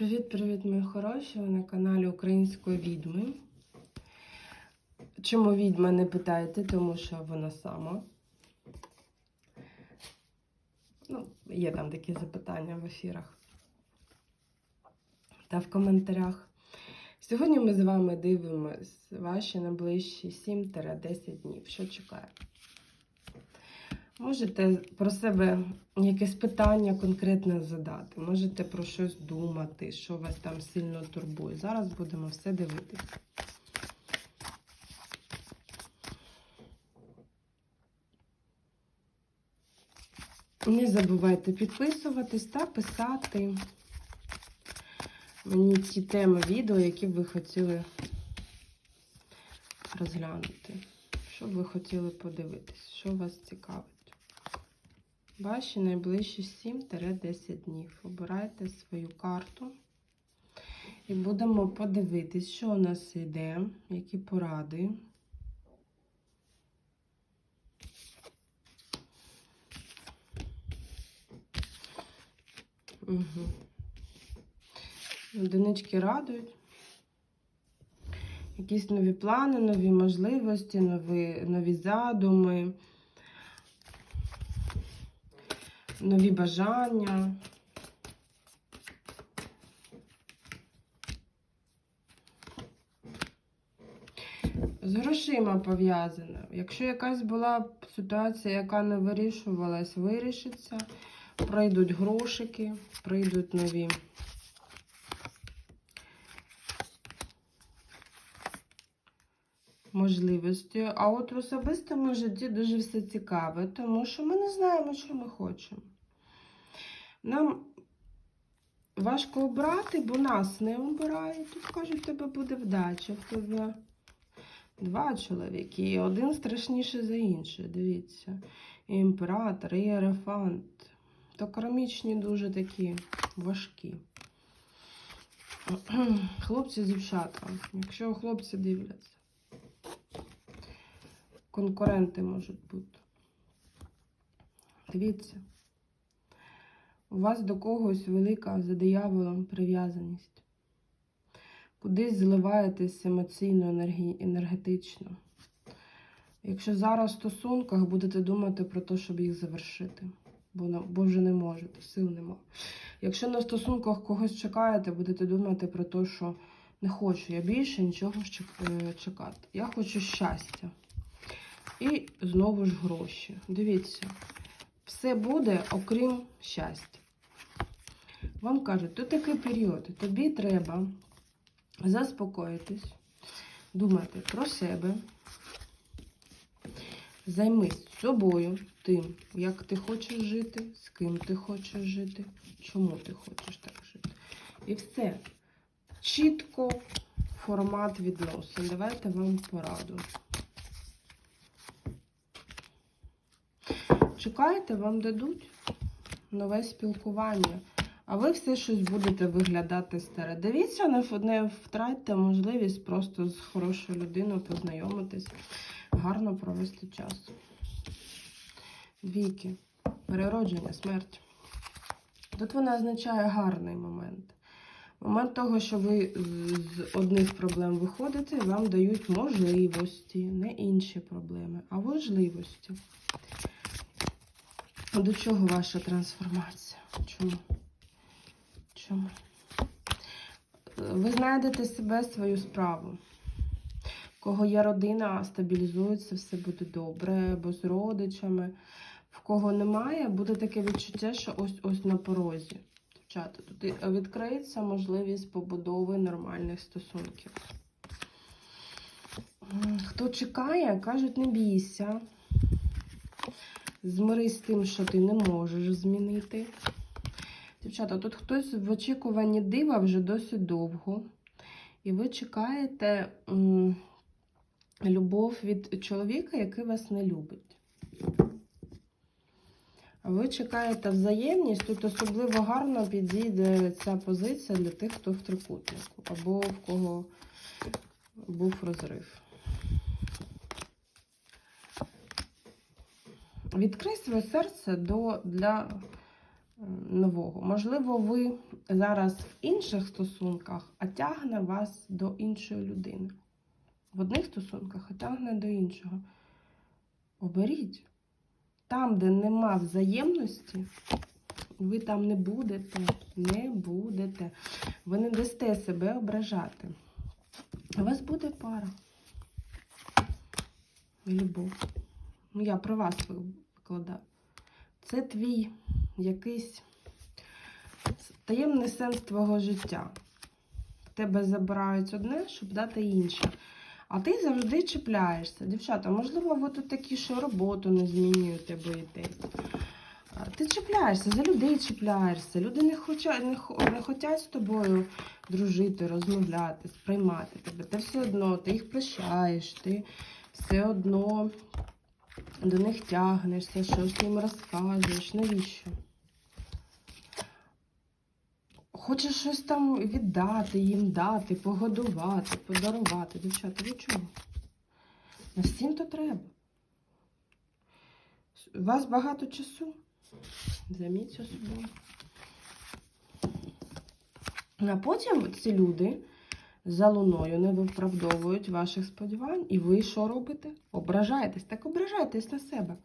Привіт-привіт, мої хороші! Ви на каналі Української відьми. Чому відьма не питаєте? Тому що вона сама. Ну, є там такі запитання в ефірах та в коментарях. Сьогодні ми з вами дивимось ваші найближчі 7-10 днів. Що чекає? Можете про себе якесь питання конкретне задати, можете про щось думати, що вас там сильно турбує. Зараз будемо все дивитися. Не забувайте підписуватись та писати мені ті теми відео, які б ви хотіли розглянути. Що б ви хотіли подивитись, що вас цікавить. Ваші найближчі 7-10 днів. Обирайте свою карту. І будемо подивитись, що у нас йде, які поради. Угу. Одинички радують. Якісь нові плани, нові можливості, нові, нові задуми, нові бажання. З грошима пов'язано. Якщо якась була ситуація, яка не вирішувалась, вирішиться. Прийдуть грошики, прийдуть нові. Можливості. А от в особистому житті дуже все цікаве, тому що ми не знаємо, що ми хочемо. Нам важко обрати, бо нас не обирають. Тут кажуть, в тебе буде вдача, в тебе два чоловіки, і один страшніше за інший. Дивіться. І імператор, і єрефант. То кармічні дуже такі важкі. Хлопці, дівчата, якщо хлопці дивляться конкуренти можуть бути. Дивіться, у вас до когось велика за дияволом прив'язаність. Кудись зливаєтесь емоційно, енергетично. Якщо зараз в стосунках будете думати про те, щоб їх завершити, бо, бо вже не можете, сил нема. Якщо на стосунках когось чекаєте, будете думати про те, що не хочу я більше нічого е, чекати. Я хочу щастя. І знову ж гроші. Дивіться, все буде, окрім щастя. Вам кажуть, тут такий період, тобі треба заспокоїтись, думати про себе, займись собою, тим, як ти хочеш жити, з ким ти хочеш жити, чому ти хочеш так жити. І все. Чітко формат відносин. Давайте вам пораду. Чекаєте, вам дадуть нове спілкування, а ви все щось будете виглядати старе. Дивіться, не втратьте можливість просто з хорошою людиною познайомитись, гарно провести час. Двійки, переродження, смерть. Тут вона означає гарний момент. Момент того, що ви з одних проблем виходите, вам дають можливості, не інші проблеми, а можливості. До чого ваша трансформація? Чому? Чому? Ви знайдете себе, свою справу. В кого є родина, стабілізується, все буде добре, або з родичами. В кого немає, буде таке відчуття, що ось-ось на порозі. Дівчата, тут відкриється можливість побудови нормальних стосунків. Хто чекає, кажуть, не бійся. Змирись з тим, що ти не можеш змінити. Дівчата, тут хтось в очікуванні дива вже досить довго. І ви чекаєте м, любов від чоловіка, який вас не любить. Ви чекаєте взаємність, тут особливо гарно підійде ця позиція для тих, хто в трикутнику, або в кого був розрив. Відкрий своє серце до, для е, нового. Можливо, ви зараз в інших стосунках, а тягне вас до іншої людини. В одних стосунках, а тягне до іншого. Оберіть. Там, де нема взаємності, ви там не будете. Не будете. Ви не дасте себе ображати. У вас буде пара. І любов. Ну, я про вас викладаю. Це твій якийсь таємний сенс твого життя. В тебе забирають одне, щоб дати інше. А ти завжди чіпляєшся. Дівчата, можливо, ви тут такі, що роботу не змінюєте, боїтесь. Ти чіпляєшся, за людей чіпляєшся. Люди не, хоча, не, не хочуть з тобою дружити, розмовляти, сприймати тебе. Ти все одно, ти їх прощаєш, ти все одно до них тягнешся, щось їм розказуєш. Навіщо? Хочеш щось там віддати, їм дати, погодувати, подарувати. Дівчата, ви чого? На всім то треба. У вас багато часу. Займіться собою. А потім ці люди за луною не виправдовують ваших сподівань. І ви що робите? Ображаєтесь. Так ображайтесь на себе.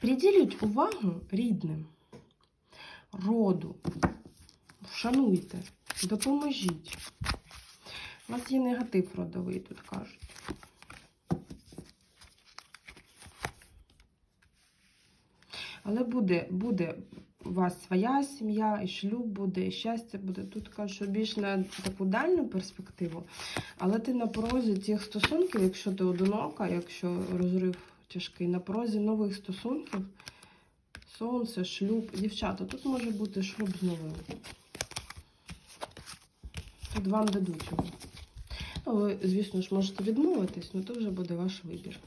Приділіть увагу рідним, роду. Вшануйте, допоможіть. У вас є негатив родовий, тут кажуть. Але буде, буде у вас своя сім'я, і шлюб буде, і щастя буде. Тут кажуть, що більш на таку дальню перспективу. Але ти на порозі цих стосунків, якщо ти одинока, якщо розрив тяжкий, на порозі нових стосунків, сонце, шлюб, дівчата, тут може бути шлюб з новим. Тут вам дадуть його. Ну, ви, звісно ж, можете відмовитись, але то вже буде ваш вибір.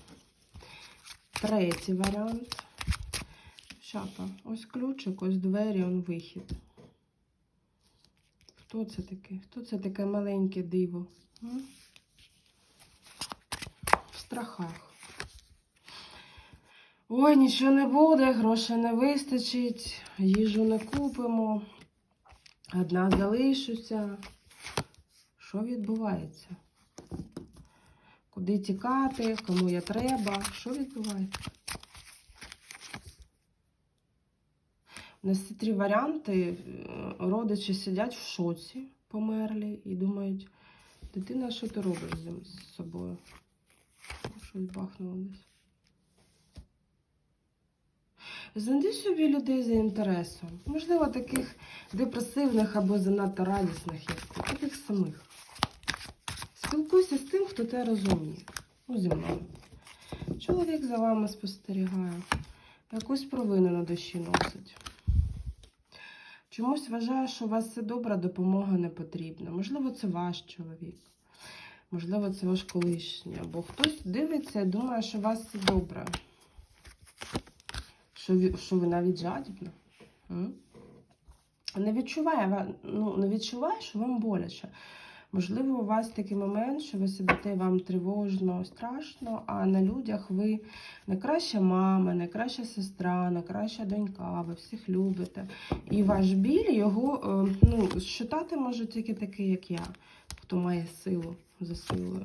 Третій варіант. Дівчата, ось ключик, ось двері, он вихід. Хто це таке? Хто це таке маленьке диво? М? В страхах. Ой, нічого не буде, грошей не вистачить, їжу не купимо, одна залишуся. Що відбувається? Куди тікати, кому я треба? Що відбувається? У нас ці три варіанти. Е, Родичі сидять в шоці померлі і думають, дитина, що ти робиш з собою? Щось бахнуло десь. Знайди собі людей за інтересом. Можливо, таких депресивних або занадто радісних, як ти, таких самих. Спілкуйся з тим, хто тебе розуміє. Ну, зі мною. Чоловік за вами спостерігає, якусь провину на душі носить. Чомусь вважає, що у вас все добре, допомога не потрібна. Можливо, це ваш чоловік. Можливо, це ваш колишній. Або хтось дивиться і думає, що у вас все добре. Що, що ви навіть жадібна. Не відчуває, ва- ну, не відчуває, що вам боляче. Можливо, у вас такий момент, що ви сидите, вам тривожно, страшно, а на людях ви найкраща мама, найкраща сестра, найкраща донька, ви всіх любите. І ваш біль його е, ну, щитати може тільки такий, як я, хто має силу за силою.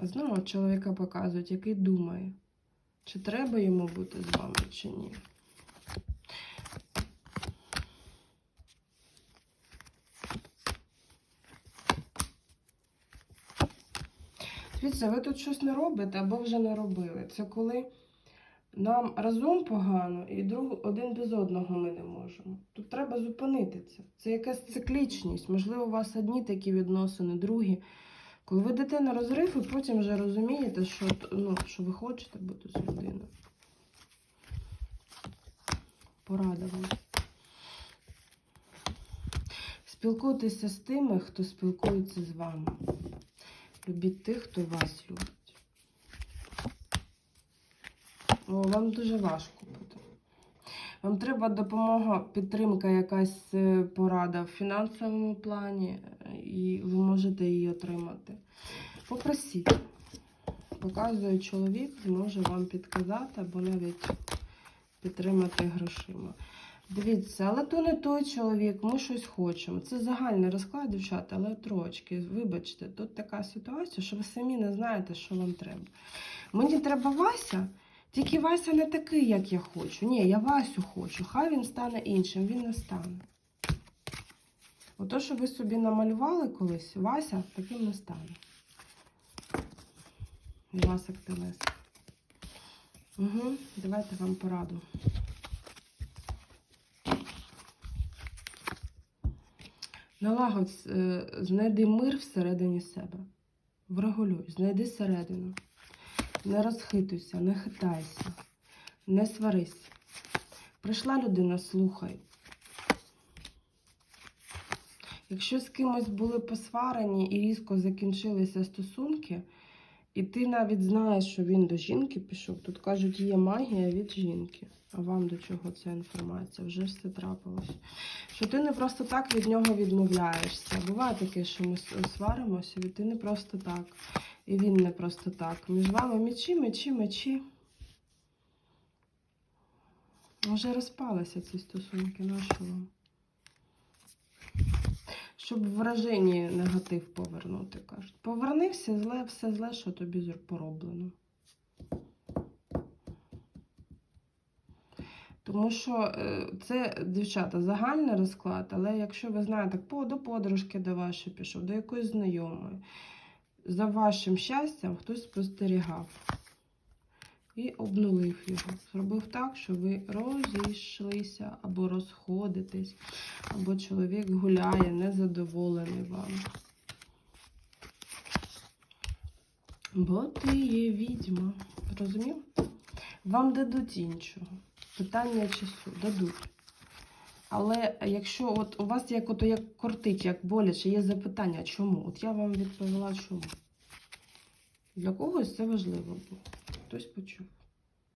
Знову чоловіка показують, який думає, чи треба йому бути з вами, чи ні. Дивіться, ви тут щось не робите або вже не робили. Це коли нам разом погано і друг один без одного ми не можемо. Тут треба зупинити це. Це якась циклічність. Можливо, у вас одні такі відносини, другі. Коли ви йдете на розрив, і потім вже розумієте, що, ну, що ви хочете бути з людиною. Порада вам. Спілкуйтеся з тими, хто спілкується з вами. Любіть тих, хто вас любить. О, вам дуже важко буде. Вам треба допомога, підтримка, якась е, порада в фінансовому плані, е, і ви можете її отримати. Попросіть. показує чоловік, зможе вам підказати або навіть підтримати грошима. Дивіться, але то не той чоловік, ми щось хочемо. Це загальний розклад, дівчата, але трошки, вибачте, тут така ситуація, що ви самі не знаєте, що вам треба. Мені треба Вася, тільки Вася не такий, як я хочу. Ні, я Васю хочу. Хай він стане іншим, він не стане. Ото, що ви собі намалювали колись, Вася таким не стане. Васик Телес. Угу, давайте вам пораду. Налагодь, е, знайди мир всередині себе. Врегулюй, знайди середину. Не розхитуйся, не хитайся, не сварись. Прийшла людина, слухай. Якщо з кимось були посварені і різко закінчилися стосунки, і ти навіть знаєш, що він до жінки пішов, тут кажуть, є магія від жінки. А вам до чого ця інформація? Вже все трапилось. Що ти не просто так від нього відмовляєшся. Буває таке, що ми сваримося, і ти не просто так. І він не просто так. Між вами мечі, мечі, мечі. Вже розпалися ці стосунки, вам? Щоб в враженні негатив повернути, кажуть. Поверни все зле, все зле, що тобі пороблено. Тому що е, це, дівчата, загальний розклад, але якщо ви знаєте, по, до подружки до вашої пішов, до якоїсь знайомої, за вашим щастям хтось спостерігав і обнулив його. Зробив так, що ви розійшлися або розходитесь, або чоловік гуляє, незадоволений вам. Бо ти є відьма. Розумів? Вам дадуть іншого. Питання часу дадуть. Але якщо от у вас як ото як кортить, як боляче, є запитання, чому? От я вам відповіла, чому. Для когось це важливо було. Хтось почув.